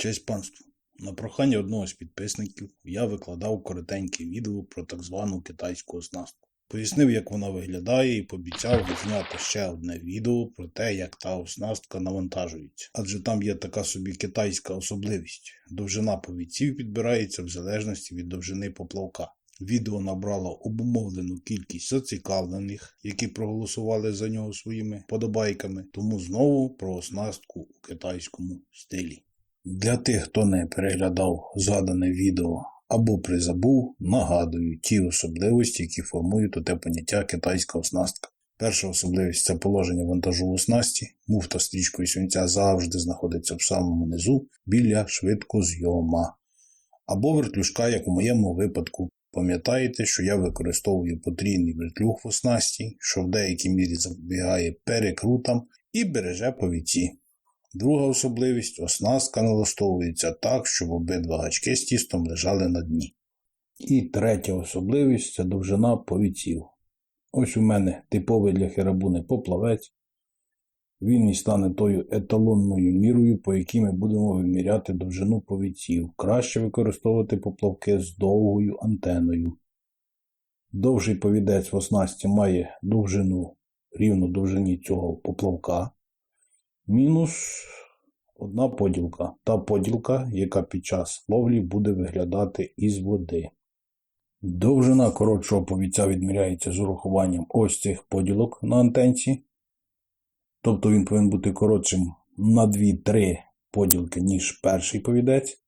Честь панству. На прохання одного з підписників я викладав коротеньке відео про так звану китайську оснастку. Пояснив, як вона виглядає, і пообіцяв відзняти ще одне відео про те, як та оснастка навантажується. Адже там є така собі китайська особливість. Довжина повідців підбирається в залежності від довжини поплавка. Відео набрало обумовлену кількість зацікавлених, які проголосували за нього своїми подобайками, тому знову про оснастку у китайському стилі. Для тих, хто не переглядав згадане відео або призабув, нагадую ті особливості, які формують оте поняття китайська оснастка. Перша особливість це положення вантажу оснасті. Муфта стрічкою свинця завжди знаходиться в самому низу біля швидкозйома. Або вертлюжка, як у моєму випадку. Пам'ятаєте, що я використовую потрійний вертлюг в оснасті, що в деякій мірі запобігає перекрутам і береже повіці. Друга особливість оснастка налаштовується так, щоб обидва гачки з тістом лежали на дні. І третя особливість це довжина повіців. Ось у мене типовий для херабуни поплавець. Він і стане тою еталонною мірою, по якій ми будемо виміряти довжину повіців. Краще використовувати поплавки з довгою антеною. Довший повідець в оснасті має довжину рівну довжині цього поплавка. Мінус одна поділка. Та поділка, яка під час ловлі буде виглядати із води. Довжина коротшого повіця відміряється з урахуванням ось цих поділок на антенці. Тобто він повинен бути коротшим на 2-3 поділки, ніж перший повідець.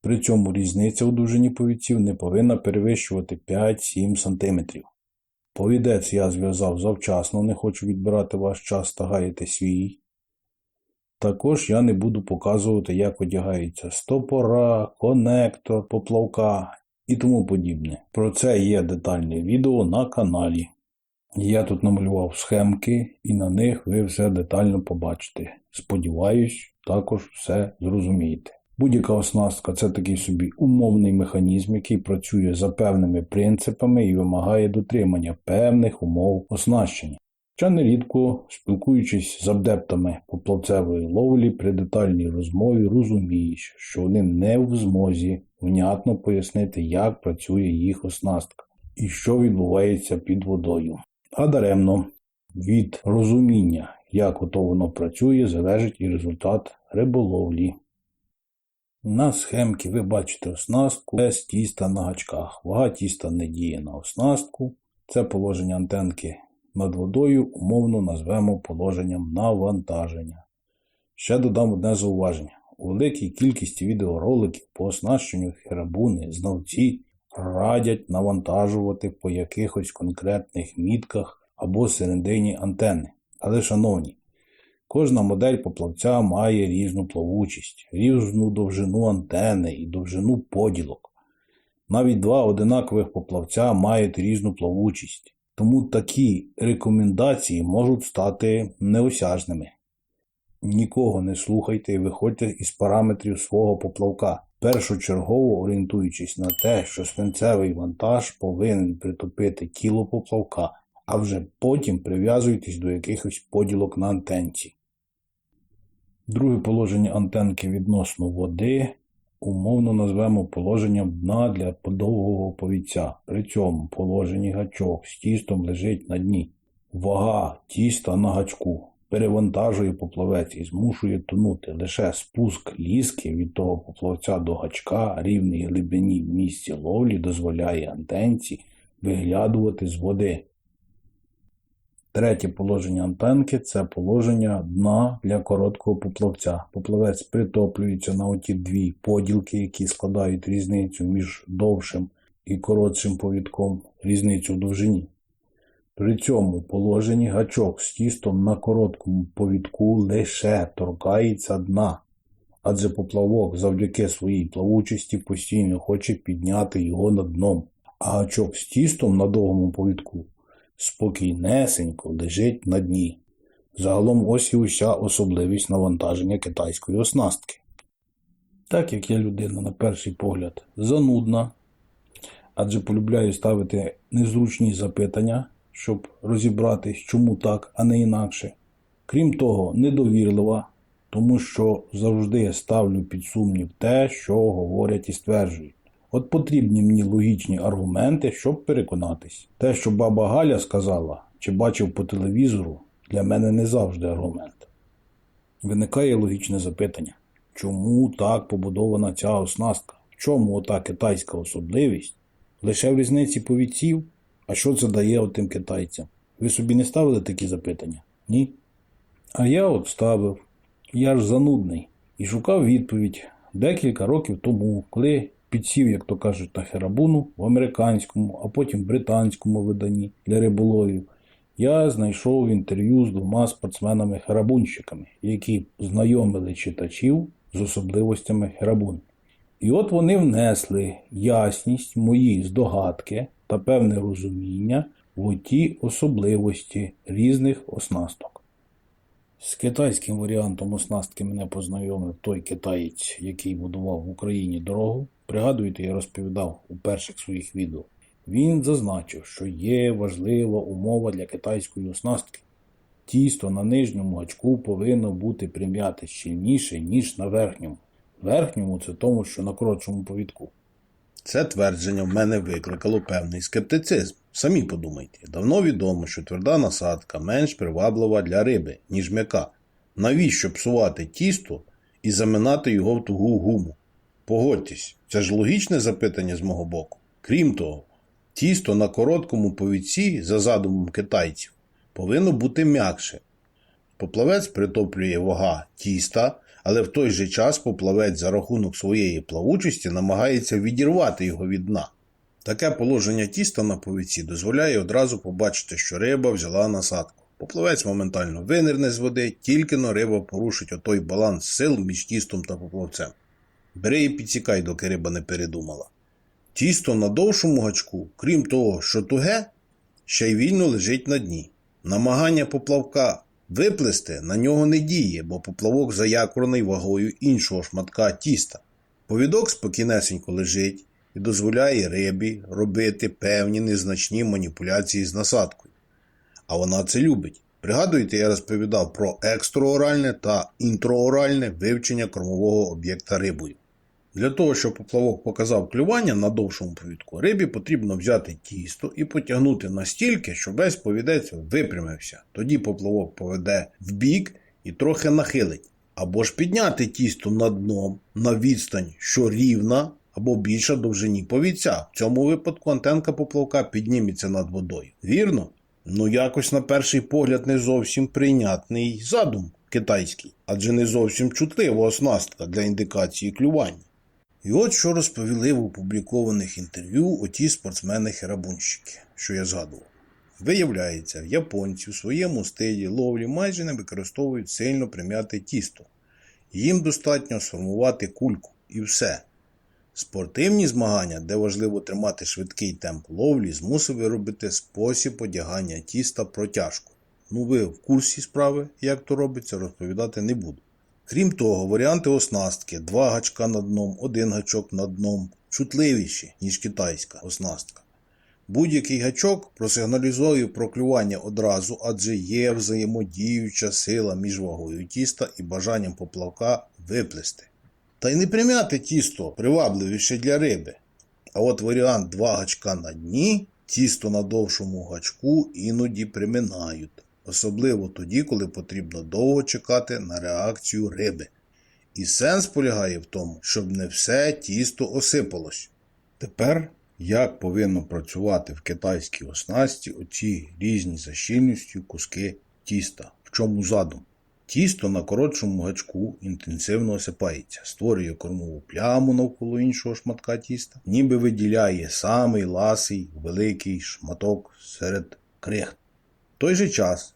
При цьому різниця у довжині повідців не повинна перевищувати 5-7 см. Повідець я зв'язав завчасно, не хочу відбирати ваш час та гаяти свій. Також я не буду показувати, як одягається стопора, конектор, поплавка і тому подібне. Про це є детальне відео на каналі. Я тут намалював схемки і на них ви все детально побачите. Сподіваюсь, також все зрозумієте. Будь-яка оснастка це такий собі умовний механізм, який працює за певними принципами і вимагає дотримання певних умов оснащення. Ще нерідко, спілкуючись з адептами поплавцевої ловлі при детальній розмові, розумієш, що вони не в змозі внятно пояснити, як працює їх оснастка і що відбувається під водою. А даремно від розуміння, як ото воно працює, залежить і результат риболовлі. На схемці ви бачите оснастку без тіста на гачках. Вага тіста не діє на оснастку. Це положення антенки над водою умовно назвемо положенням навантаження. Ще додам одне зауваження. У великій кількості відеороликів по оснащенню херабуни знавці радять навантажувати по якихось конкретних мітках або середині антени. Але, шановні, кожна модель поплавця має різну плавучість, різну довжину антени і довжину поділок. Навіть два одинакових поплавця мають різну плавучість. Тому такі рекомендації можуть стати неосяжними. Нікого не слухайте і виходьте із параметрів свого поплавка, першочергово орієнтуючись на те, що свинцевий вантаж повинен притопити тіло поплавка, а вже потім прив'язуйтесь до якихось поділок на антенці. Друге положення антенки відносно води умовно назвемо положенням дна для подовгого повіця. При цьому положенні гачок з тістом лежить на дні. Вага тіста на гачку перевантажує поплавець і змушує тонути. Лише спуск ліски від того поплавця до гачка рівній глибині в місці ловлі дозволяє антенці виглядувати з води. Третє положення антенки це положення дна для короткого поплавця. Поплавець притоплюється на оті дві поділки, які складають різницю між довшим і коротшим повідком, різницю в довжині. При цьому положенні гачок з тістом на короткому повідку лише торкається дна, адже поплавок завдяки своїй плавучості постійно хоче підняти його над дном, а гачок з тістом на довгому повідку спокійнесенько лежить на дні. Загалом ось і уся особливість навантаження китайської оснастки. Так як я людина, на перший погляд, занудна, адже полюбляю ставити незручні запитання, щоб розібратись, чому так, а не інакше. Крім того, недовірлива, тому що завжди ставлю під сумнів те, що говорять і стверджують. От потрібні мені логічні аргументи, щоб переконатись. Те, що баба Галя сказала чи бачив по телевізору, для мене не завжди аргумент. Виникає логічне запитання, чому так побудована ця оснастка? В чому ота китайська особливість? Лише в різниці повідців? А що це дає отим китайцям? Ви собі не ставили такі запитання? Ні? А я от ставив. Я ж занудний і шукав відповідь декілька років тому, коли підсів, як то кажуть, на херабуну в американському, а потім британському виданні для риболовів. Я знайшов інтерв'ю з двома спортсменами-херабунщиками, які знайомили читачів з особливостями херабун. І от вони внесли ясність, мої здогадки та певне розуміння в оті особливості різних оснасток. З китайським варіантом оснастки мене познайомив той китаєць, який будував в Україні дорогу. Пригадуєте, я розповідав у перших своїх відео. Він зазначив, що є важлива умова для китайської оснастки. Тісто на нижньому гачку повинно бути прим'яте щільніше, ніж на верхньому. Верхньому це тому, що на коротшому повідку. Це твердження в мене викликало певний скептицизм. Самі подумайте, давно відомо, що тверда насадка менш приваблива для риби, ніж м'яка. Навіщо псувати тісто і заминати його в тугу гуму? Погодьтесь, це ж логічне запитання з мого боку. Крім того, тісто на короткому повідці, за задумом китайців, повинно бути м'якше. Поплавець притоплює вага тіста, але в той же час поплавець за рахунок своєї плавучості намагається відірвати його від дна. Таке положення тіста на повідці дозволяє одразу побачити, що риба взяла насадку. Поплавець моментально винирне з води, тільки но риба порушить отой баланс сил між тістом та поплавцем. Бери і підсікай, доки риба не передумала. Тісто на довшому гачку, крім того, що туге, ще й вільно лежить на дні. Намагання поплавка виплести на нього не діє, бо поплавок заякорений вагою іншого шматка тіста. Повідок спокійнесенько лежить і дозволяє рибі робити певні незначні маніпуляції з насадкою. А вона це любить. Пригадуєте, я розповідав про екстраоральне та інтрооральне вивчення кормового об'єкта рибою. Для того, щоб поплавок показав клювання на довшому повідку, рибі потрібно взяти тісто і потягнути настільки, щоб весь повідець випрямився. Тоді поплавок поведе вбік і трохи нахилить. Або ж підняти тісто над дном на відстань, що рівна або більша довжині повідця. В цьому випадку антенка поплавка підніметься над водою. Вірно? Ну якось на перший погляд не зовсім прийнятний задум китайський, адже не зовсім чутлива оснастка для індикації клювання. І от що розповіли в опублікованих інтерв'ю оті спортсмени-херабунщики, що я згадував. Виявляється, японці в своєму стилі ловлі майже не використовують сильно прим'яте тісто. Їм достатньо сформувати кульку і все. Спортивні змагання, де важливо тримати швидкий темп ловлі, змусив виробити спосіб одягання тіста протяжку. Ну ви в курсі справи, як то робиться, розповідати не буду. Крім того, варіанти оснастки два гачка над дном, один гачок над дном чутливіші, ніж китайська оснастка. Будь-який гачок просигналізує про клювання одразу, адже є взаємодіюча сила між вагою тіста і бажанням поплавка виплести. Та й не прим'яти тісто привабливіше для риби. А от варіант два гачка на дні, тісто на довшому гачку іноді приминають особливо тоді, коли потрібно довго чекати на реакцію риби. І сенс полягає в тому, щоб не все тісто осипалось. Тепер як повинно працювати в китайській оснасті оці різні за щільністю куски тіста, в чому задум? Тісто на коротшому гачку інтенсивно осипається, створює кормову пляму навколо іншого шматка тіста, ніби виділяє самий ласий великий шматок серед крихт. В той же час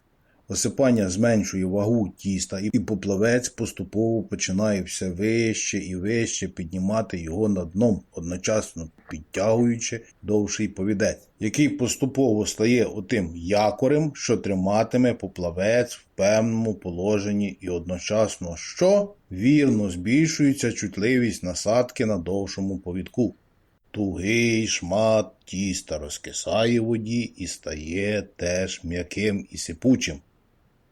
осипання зменшує вагу тіста, і поплавець поступово починає все вище і вище піднімати його над дном, одночасно підтягуючи довший повідець, який поступово стає отим якорем, що триматиме поплавець в певному положенні, і одночасно що вірно збільшується чутливість насадки на довшому повідку. Тугий шмат тіста розкисає воді і стає теж м'яким і сипучим.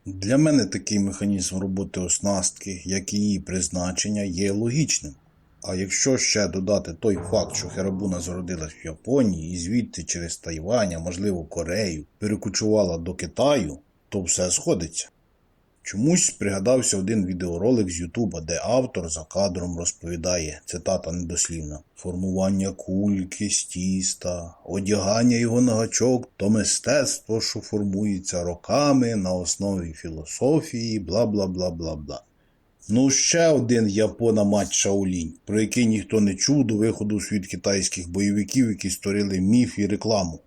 Для мене такий механізм роботи оснастки, як і її призначення, є логічним. А якщо ще додати той факт, що Херабуна зародилась в Японії і звідти через Тайвань, а можливо Корею, перекочувала до Китаю, то все сходиться. Чомусь пригадався один відеоролик з Ютуба, де автор за кадром розповідає, цитата недослівна, формування кульки з тіста, одягання його на гачок то мистецтво, що формується роками на основі філософії, бла бла бла бла бла. Ну, ще один япона мать Шаолінь, про який ніхто не чув до виходу у світ китайських бойовиків, які створили міф і рекламу.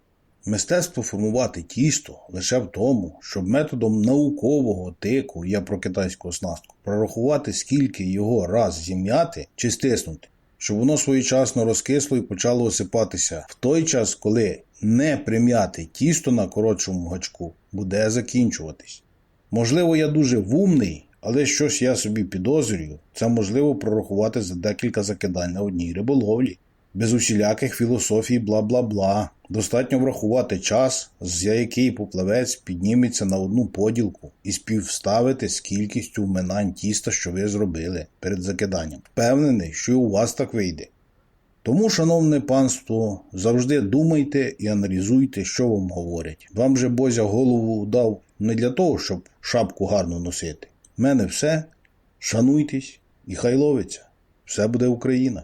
Мистецтво формувати тісто лише в тому, щоб методом наукового тику, я про китайську оснастку, прорахувати, скільки його раз зім'яти чи стиснути, щоб воно своєчасно розкисло і почало осипатися в той час, коли не прим'яти тісто на коротшому гачку буде закінчуватись. Можливо, я дуже вумний, але щось я собі підозрюю, це можливо прорахувати за декілька закидань на одній риболовлі. Без усіляких філософій бла бла бла. Достатньо врахувати час, за який поплавець підніметься на одну поділку, і співставити з кількістю вминань тіста, що ви зробили перед закиданням. Впевнений, що і у вас так вийде. Тому, шановне панство, завжди думайте і аналізуйте, що вам говорять. Вам же Бозя голову дав не для того, щоб шапку гарно носити. В мене все. Шануйтесь і хай ловиться. Все буде Україна.